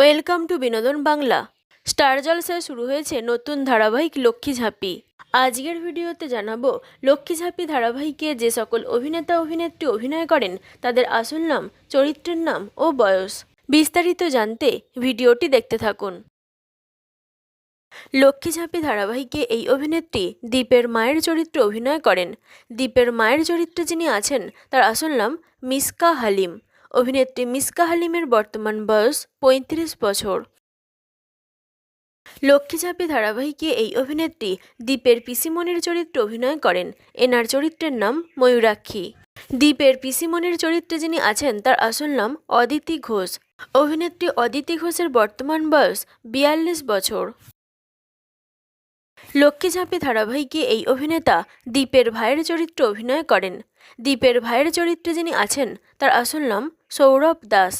Welcome to বিনোদন Bangla. Star জলসায় শুরু হয়েছে নতুন ধারাবাহিক লক্ষ্মী ঝাঁপি। আজকের ভিডিওতে জানাব, লক্ষ্মী ঝাঁপি ধারাবাহিকে যে সকল অভিনেতা, অভিনেত্রী অভিনয় করেন, তাদের আসল নাম, চরিত্রের নাম ও বয়স। বিস্তারিত জানতে ভিডিওটি দেখতে থাকুন। লক্ষ্মী ঝাঁপি ধারাবাহিকে এই অভিনেত্রী দীপের মায়ের চরিত্রে অভিনয় করেন। দীপের মায়ের চরিত্রে যিনি আছেন, তার আসল নাম মিসকা হালিম। অভিনেত্রী মিসকা হালিমের বর্তমান বয়স পঁয়ত্রিশ বছর। লক্ষ্মীচাপি ধারাবাহিকে এই অভিনেত্রী দীপের পিসিমণির চরিত্রে অভিনয় করেন। এনার চরিত্রের নাম ময়ূরাক্ষী। দীপের পিসিমণির চরিত্রে যিনি আছেন, তার আসল নাম অদিতি ঘোষ। অভিনেত্রী অদিতি ঘোষের বর্তমান বয়স বিয়াল্লিশ বছর। লক্ষ্মীঝাঁপি ধারাবাহিকে এই অভিনেতা দীপের ভাইয়ের চরিত্রে অভিনয় করেন। দীপের ভাইয়ের চরিত্রে যিনি আছেন, তার আসল নাম সৌরভ দাস।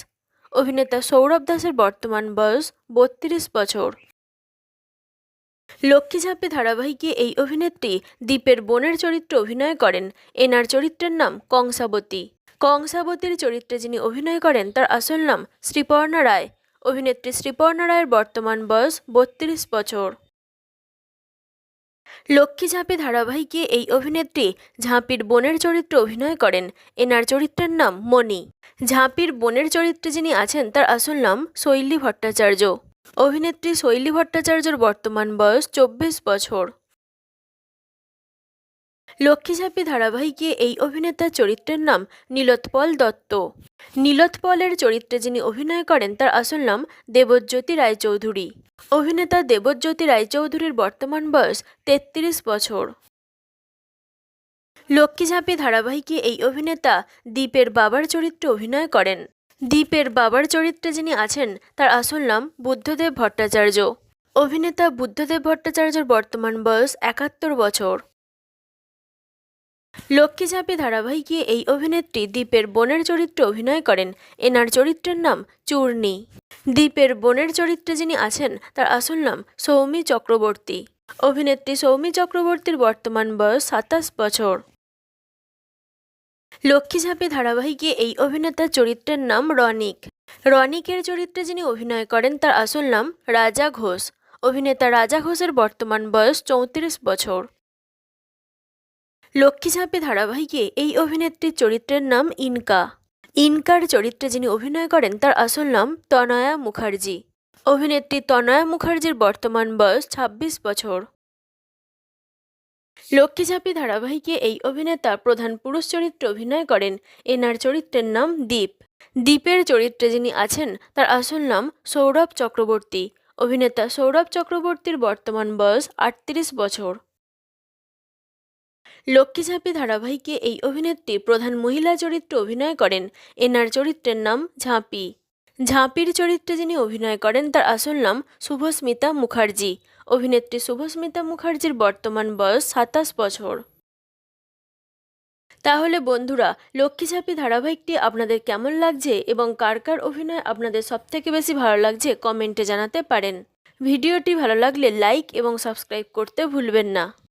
অভিনেতা সৌরভ দাসের বর্তমান বয়স বত্রিশ বছর। লক্ষ্মীঝাঁপি ধারাবাহিকে এই অভিনেত্রী দীপের বোনের চরিত্রে অভিনয় করেন। এনার চরিত্রের নাম কংসাবতী। কংসাবতীর চরিত্রে যিনি অভিনয় করেন, তার আসল নাম শ্রীপর্ণা রায়। অভিনেত্রী শ্রীপর্ণা রায়ের বর্তমান বয়স বত্রিশ বছর। লক্ষ্মী ঝাঁপি ধারাবাহিকে এই অভিনেত্রী ঝাঁপির বোনের চরিত্রে অভিনয় করেন। এনার চরিত্রের নাম মণি। ঝাঁপির বোনের চরিত্রে যিনি আছেন, তার আসল নাম শৈলী ভট্টাচার্য। অভিনেত্রী শৈলী ভট্টাচার্যর বর্তমান বয়স চব্বিশ বছর। লক্ষ্মীঝাঁপি ধারাবাহিকে এই অভিনেতার চরিত্রের নাম নীলোৎপল দত্ত। নীলোৎপলের চরিত্রে যিনি অভিনয় করেন, তার আসল নাম দেবজ্যোতি রায়চৌধুরী। অভিনেতা দেবজ্যোতি রায়চৌধুরীর বর্তমান বয়স তেত্রিশ বছর। লক্ষ্মীঝাঁপি ধারাবাহিকে এই অভিনেতা দ্বীপের বাবার চরিত্রে অভিনয় করেন। দ্বীপের বাবার চরিত্রে যিনি আছেন, তার আসল নাম বুদ্ধদেব ভট্টাচার্য। অভিনেতা বুদ্ধদেব ভট্টাচার্যর বর্তমান বয়স একাত্তর বছর। লক্ষ্মীঝাঁপি ধারাবাহিকে এই অভিনেত্রী দ্বীপের বোনের চরিত্রে অভিনয় করেন। এনার চরিত্রের নাম চূর্ণী। দীপের বোনের চরিত্রে যিনি আছেন, তার আসল নাম সৌমি চক্রবর্তী। অভিনেত্রী সৌমি চক্রবর্তীর বর্তমান বয়স সাতাশ বছর। লক্ষ্মীঝাঁপি ধারাবাহিকে এই অভিনেতার চরিত্রের নাম রনিক। রনিকের চরিত্রে যিনি অভিনয় করেন, তার আসল নাম রাজা ঘোষ। অভিনেতা রাজা ঘোষের বর্তমান বয়স চৌত্রিশ বছর। লক্ষ্মীঝাঁপি ধারাবাহিকে এই অভিনেত্রীর চরিত্রের নাম ইনকা। ইনকার চরিত্রে যিনি অভিনয় করেন, তার আসল নাম তনয়া মুখার্জি। অভিনেত্রী তনয়া মুখার্জির বর্তমান বয়স ছাব্বিশ বছর। লক্ষ্মীঝাঁপি ধারাবাহিকে এই অভিনেতা প্রধান পুরুষ চরিত্রে অভিনয় করেন। এনার চরিত্রের নাম দীপ। দীপের চরিত্রে যিনি আছেন, তার আসল নাম সৌরভ চক্রবর্তী। অভিনেতা সৌরভ চক্রবর্তীর বর্তমান বয়স আটত্রিশ বছর। লক্ষ্মীঝাঁপি ধারাবাহিকে এই অভিনেত্রী প্রধান মহিলা চরিত্রে অভিনয় করেন। এনার চরিত্রের নাম ঝাঁপি। ঝাঁপির চরিত্রে যিনি অভিনয় করেন, তার আসল নাম শুভস্মিতা মুখার্জি। অভিনেত্রী শুভস্মিতা মুখার্জির বর্তমান বয়স সাতাশ বছর। তাহলে বন্ধুরা লক্ষ্মীঝাঁপি ধারাবাহিকটি আপনাদের কেমন লাগছে এবং কার কার অভিনয় আপনাদের সবথেকে বেশি ভালো লাগছে কমেন্টে জানাতে পারেন। ভিডিওটি ভালো লাগলে লাইক এবং সাবস্ক্রাইব করতে ভুলবেন না।